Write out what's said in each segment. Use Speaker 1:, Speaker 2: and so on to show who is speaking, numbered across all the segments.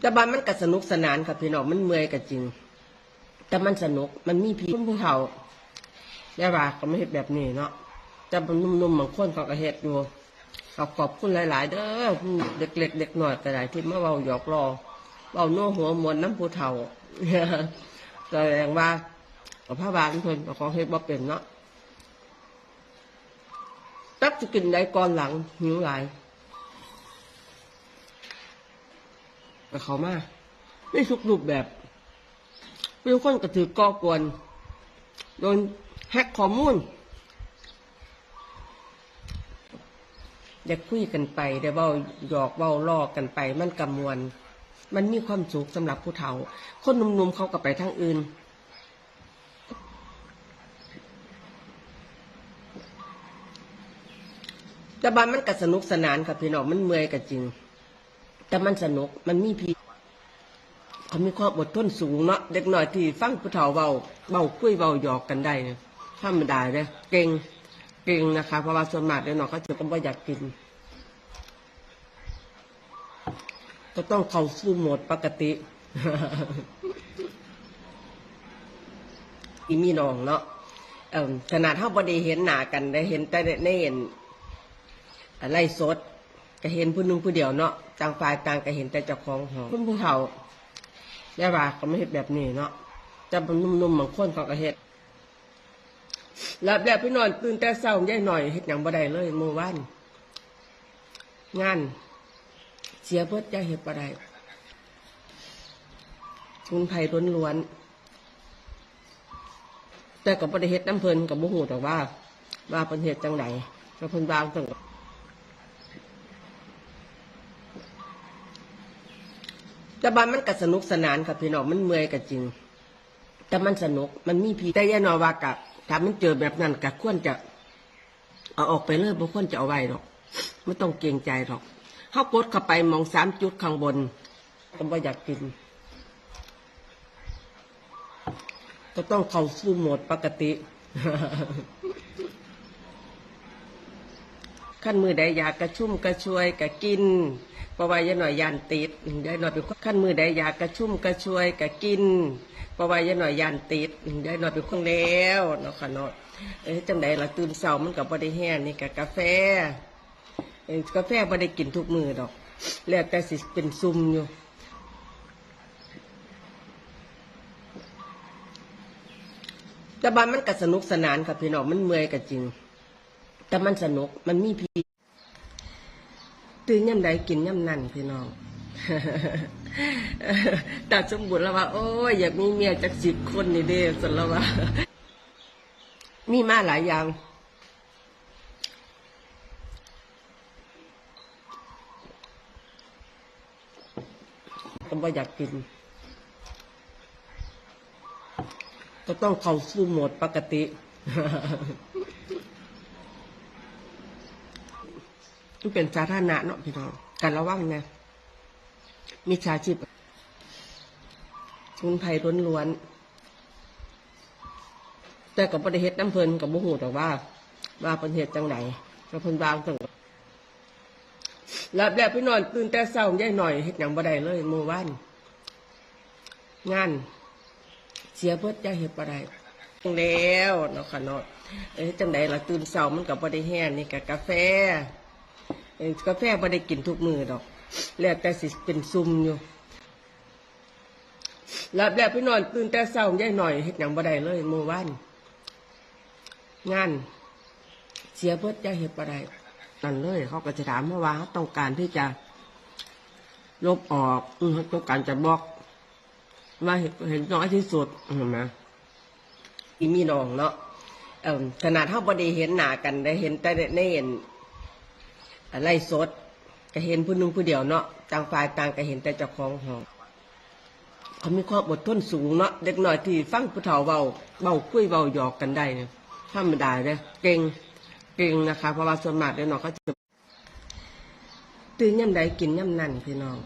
Speaker 1: แต่บ้านมันก็สนุกสนานค่ะพี่น้องมันเมื่อยก็จริง แต่มันสนุกมันมีพี่ผู้เฒ่าแย่ว่าก็ไม่เฮ็ดแบบนี้เนาะแต่บางหนุ่มๆบางคนเขาก็เฮ็ดอยู่ขอขอบคุณหลาย ๆ เด้อเด็กเล็กเด็กหน้อยก็ได้ที่มาเว้าหยอกล้อเว้าโน้หัวมวนน้ำผู้เฒ่าแสดงว่าพระบาลเพิ่นก็ของเฮ็ดบ่เป็นเนาะตักจะกินได้ก่อนหลังหิวหลาย แต่เขามาไม่ทุกรูปแบบมีคนกระถือก่อกวน โดนแฮกข้อมูล อยากคุยกันไปได้เว้าหยอกเว้าล่อกันไป มันกำมวล มันมีความสุขสำหรับผู้เฒ่า คนหนุ่มๆเขาก็ไปทางอื่นแต่บ้านมันก็สนุกสนานค่ะพี่น้องมันเมื่อยก็จริง แต่มันสนุกมันมีพีเขามีความอดทนสูงเนาะเด็กหน่อยที่ฟังผู้เฒ่าเบาเบาคุยเบาหยอกกันได้เนี่ยธรรมดาเลยเก่งเก่งนะคะ เพราะว่าส่วนมากเด็กหน่อยเขาจะก็ไม่อยากกิน ก็ต้องเข้าสู่โหมดปกติอีมีน้องเนาะขนาดเท่าบไดีเห็นหนากันได้เห็นแต่ในเห็นไล่สด ก็เห็นผู้หนึงผู้เดียวเนาะต่างฝ่ายต่างก็เห็นแต่เจ้าของหอคนผู้เฒ่าแย่ว่าก็ไม่เห็นแบบนี้เนาะแต่บางหนุ่มๆบางคนเขาก็เห็ดแล้วแบบพี่นอนตื่นแต่เช้าย่ายหน่อยเห็ดหยังบ่ได้เลยเมื่อวานงาน เสียเบิดย่ายเห็ดบ่ได้ทุนไผ่ล้วนๆแต่กับบ่ได้เฮ็ดน้ำเพลินกับบ่ฮู้แต่ว่า ว่าเป็นเฮ็ดจังไดก็เพิ่นวางจัง แต่บ้านมันก็สนุกสนานค่ะพี่น้องมันเมื่อยก็จริง แต่มันสนุกมันมีพี่แต่ย่านอว่ากะถ้ามันเจอแบบนั้นก็ควรจะ เอาออกไปเลยบ่ควรจะเอาไว้หรอกไม่ต้องเกรงใจหรอกเขากดเข้าไปมองสามจุดข้างบนก็บ่อยากกินก็ต้องเข้าสู่โหมดปกติ ขั้นมือใดอยากกระชุ่มกระชวยกระกินเพราะว่ายายหน่อยยานติดยายหน่อยเป็นคนขั้นมือใดอยากกระชุ่มกระชวยกระกินเพราะว่ายายหน่อยยานติดยายหน่อยเป็นคนแล้วเนาะค่ะเนาะเอ้ยจังใดล่ะตื่นเช้ามันกับ่ได้แห้งนี่กับกาแฟเอ้ยกาแฟบ่ได้กินทุกมือดอก แล้วแต่สิเป็นซุ่มอยู่แต่บ้านมันก็สนุกสนานค่ะพี่น้องมันเมื่อยก็จริง แต่มันสนุกมันมีพีตื่นย่ำใดกินย่ำนั่นพี่น้องตาสมบูรณ์แล้วว่า โอ้ยอยากมีเมียจักสิบคนนี่เด้สนแล้วว่ามีมาหลายอย่าง ก็บ่อยากกิน ก็ต้องเข้าสู่โหมดปกติ มันเป็นสาธารณะเนาะพี่น้องการระวังนะมีชาชีพชุนไผ่ล้วนๆแต่กับประเทศน้ำเพลินกับบุหูแต่ว่า ว่าป็นเหตุจังไหนก็เพิ่นบางจังแล้วแบบพี่นอนตื่นแต่เช้าย่หน่อยเฮ็ดหยังบ่ได้เลยเมื่อวานงาน เสียเบิดย่ายเฮ็ดบ่ได้แล้วเนาะค่ะเนาะเอ้ยจังไดล่ะตื่นเช้ามันก็บ่ได้แห้งนี่ก็กาแฟ กาแฟไม่ได้กินทุกมือดอก แล้วแต่สิเป็นซุ่มอยู่แล้วแบบพี่นอนตื่นแต่เช้าย่ายหน่อยเฮ็ดหยังบ่ได้เลยเมื่อวานงาน เสียเบิดย่ายเฮ็ดบ่ได้นั่นเลย เขาก็จะถามมาว่าเขาต้องการที่จะ ลบออกอือเขาต้องการจะบล็อกว่าเห็นเห็นน้อยที่สุดเห็นไหมอีมีน้องเนาะขนาดเท่าบไดีเห็นหนากันได้เห็นแต่ในเห็น ไล่สดก็เห็นผู้หนึงผู้เดียวเนาะต่างฝ่ายต่างก็เห็นแต่เจ้าของห้องเขามีความอดทนสูงเนาะเด็กหน่อยที่ฟังผู้เฒ่าเบาเบาคุยเบาหยอกกันได้เนี่ยธรรมดาเลยเก่งเก่งนะคะ เพราะว่าส่วนมากเด็กหน่อยเขาจะตื่นย่ำใดกินย่ำนั่นพี่น้อง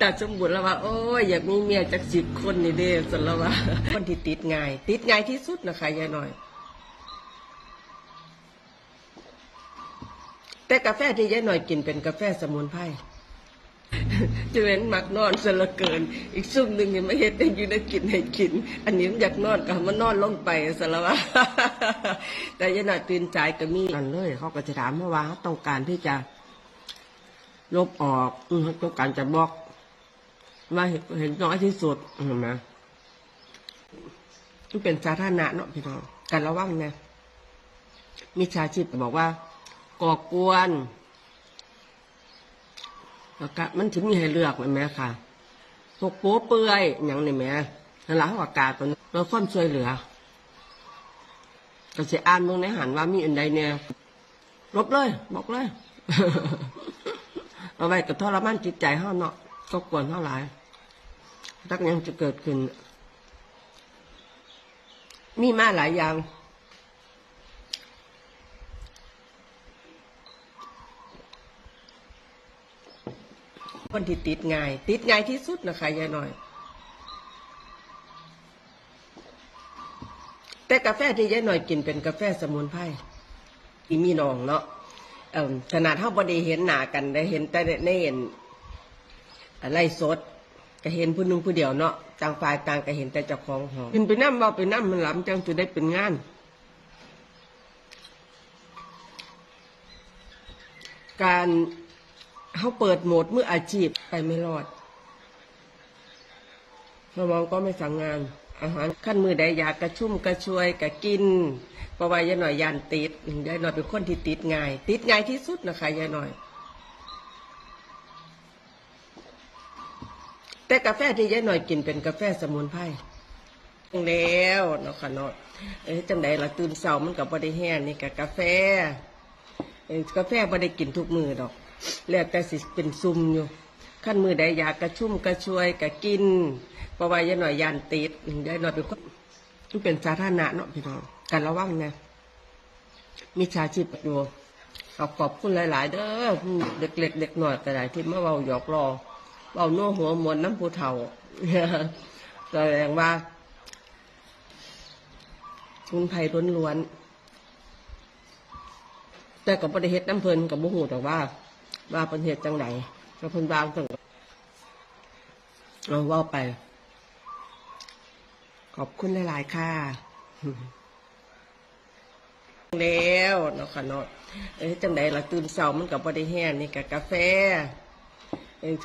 Speaker 1: ตาสมบูรณ์แล้วว่า โอ้ยอยากมีเมียจักสิบคนนี่เด้สนแล้วว่าคนที่ติดง่าย ติดง่ายที่สุดนะคะยายหน่อย แต่กาแฟที่ยายหน่อยกินเป็นกาแฟสมุนไพรจะเว้นมักนอนซะเหลือเกิน อีกซุ่มหนึ่งยังไม่เห็นได้ยู่ได้กินให้กิน อันนี้มันอยากนอนก็มันนอนลงไปซะแล้ววะแต่ยายหน่อยตื่นใจก็มีนั่นเลย เขาก็จะถามมาว่าต้องการที่จะลบออกต้องการจะบล็อกว่าเห็นน้อยที่สุดเห็นไหมมันเป็นสาธารณะเนาะพี่น้องการระวังนะมิจฉาชีพบอกว่า ก่อกวนแล้วก็มันถึงมีให้เลือกไหมแม่ค่ะพวกโป๊เปื่อยอย่างนี้แม่นั่นแหละเขาอากาศตัวนี้เราความช่วยเหลือก็จะอ่านเมืองในหันว่ามีอันใดเนี่ยลบเลย บอกเลยเอาไว้กับทรมานจิตใจเฮาเนาะก็กวนเท่าหลายรักยังจะเกิดขึ้น มีมาหลายอย่าง คนที่ติดง่าย ติดง่ายที่สุดนะคะยายหน่อย แต่กาแฟที่ยายหน่อยกินเป็นกาแฟสมุนไพรที่มีนองเนาะขนาดเท่าบไดีเห็นหนากันได้เห็นแต่ในเห็นไล่สดก็เห็นผู้นึงผู้เดียวเนาะต่างฝ่ายต่างก็เห็นแต่เจ้าของหอกินไปน้ำเบาไปน้ำมันหล้ำจังจะได้เป็นงานการ เขาเปิดโหมดมืออาชีพไปไม่รอดสมองก็ไม่สั่งงาน อาหารขั้นมือใดอยากกระชุ่มกระชวยกระกินเพราะว่ายายหน่อยยานติดยายหน่อยเป็นคนที่ติดง่าย ติดง่ายที่สุดนะคะยายหน่อย แต่กาแฟที่ยายหน่อยกินเป็นกาแฟสมุนไพรแล้วเนาะค่ะเนาะเอ้จังใดล่ะตื่นเช้ามันกับ่ได้แห้งนี่กับกาแฟกาแฟบ่ได้กินทุกมือดอก แล้วแต่สิเป็นซุ่มอยู่ขั้นมือใดอยากกระชุ่มกระชวยกระกินเพราะว่ายายหน่อยยานติดยายหน่อยเป็นคนเป็นสาธารณะเนาะพี่น้องการระวังนะมีชาชีพอยู่ขอบขอบคุณหลาย ๆ เด้อเด็กเล็กเด็กหน่อยก็ได้ที่มาเว้าหยอกล้อเว้าโน้หัวมวนน้ำผู้เฒ่าแสดงว่าชุนไผ่ล้วนๆแต่กับประเทศน้ำเพลินกับบุหูแต่ว่า ว่าเป็นเหตุจังไหนก็เพิ่นบางจังเราว่าไป ขอบคุณหลาย ๆ ค่ะแล้วเนาะค่ะเนาะเอ้ยจังใดล่ะตื่นเช้ามันกับบ่ได้แห้งนี่กับกาแฟ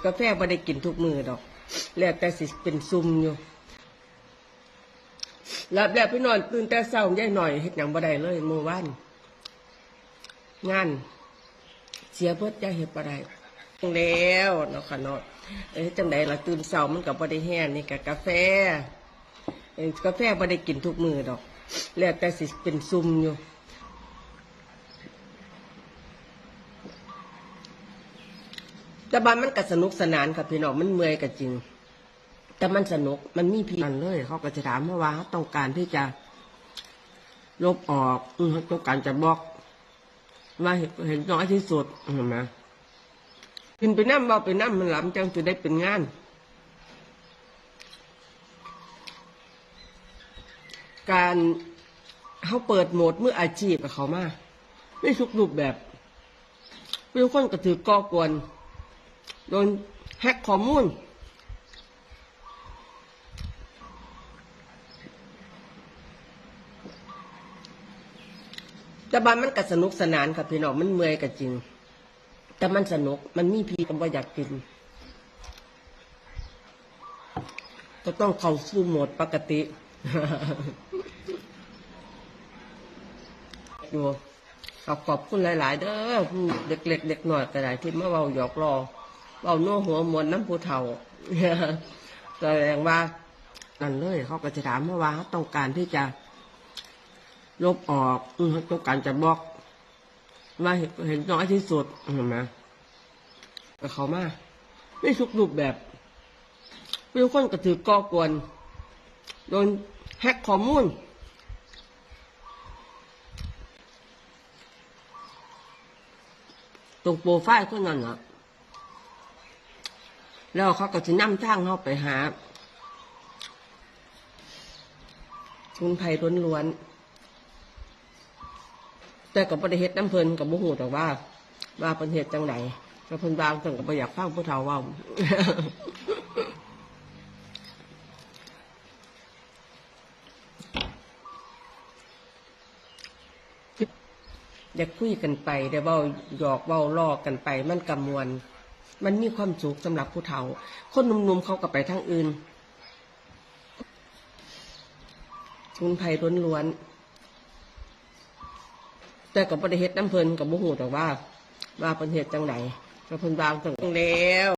Speaker 1: กาแฟบ่ได้กินทุกมือดอก แล้วแต่สิเป็นซุ่มอยู่แล้วแล้วพี่นอนตื่นแต่เช้ายายหน่อยเฮ็ดหยังบ่ได้เลยมื้อวานงาน สียเบิดยายเฮ็ดบ่ได้แล้วเนาะค่ะเนาะเอ้ยจังใดล่ะตื่นเช้ามันกับบ่ได้แห้งนี่กับกาแฟเอ้ยกาแฟบ่ได้กินทุกมือดอก แล้วแต่สิเป็นซุ่มอยู่แต่บ้านมันก็สนุกสนานกับพี่น้องมันเมื่อยก็จริง แต่มันสนุกมันมีพีมันเลย เขาก็จะถามว่าต้องการที่จะลบออกอืต้องการจะบล็อก ว่าเห็นน้อยที่สุดเห็นไหมกินไปน้ำเบาไปน้ำมันหล้ำจังจะได้เป็นงานการเขาเปิดโหมดเมื่ออาชีพกับเขามาไม่ทุกรูปแบบเป็นคนกระถือก่อกวนโดนแฮกข้อมูล แต่บ้านมันก็สนุกสนานกับพี่น้องมันเมื่อยก็จริง แต่มันสนุกมันมีพีก็บ่อยากกินก็ต้องเข้าสู่โหมดปกติอยู่ขอบขอบคุณหลาย ๆ เด้อเด็กเล็กเด็กหน่อยก็ได้ที่มาเว้าหยอกล้อเว้าโน้หัวมวนน้ำผู้เฒ่าแสดงว่านั่นเลยเขาก็จะถามมาว่าต้องการที่จะ ลบออกอืมเขาต้องการจะบล็อกว่าเห็นน้อยที่สุดเห็นไหมก็เขามาไม่ทุกรูปแบบเป็นคนกระถือก่อกวนโดนแฮกข้อมูลตรงโปรไฟล์คนนั้นน่ะแล้วเขาก็จะนำทางเขาไปหาชุนไผ่ล้วนๆ แต่กับประเทศน้ำเพลินกับบุหูแต่ว่า ว่าเป็นเหตุจังไหนก็เพิ่นบางเพิ่นก็บ่อยากฟังผู้เฒ่าเว้าอยากคุยกันไปได้เว้าหยอกเว้าลอกกันไป มันกำมวลมันมีความสุขสำหรับผู้เฒ่า คนหนุ่มๆเขาก็ไปทางอื่นสมุนไพรล้วนๆ แต่กับประเฮ็ดน้ำเพลินกับบุหูแต่ว่า ว่าเป็นเหตุจังไหนก็เพิ่นบางถึงแล้ว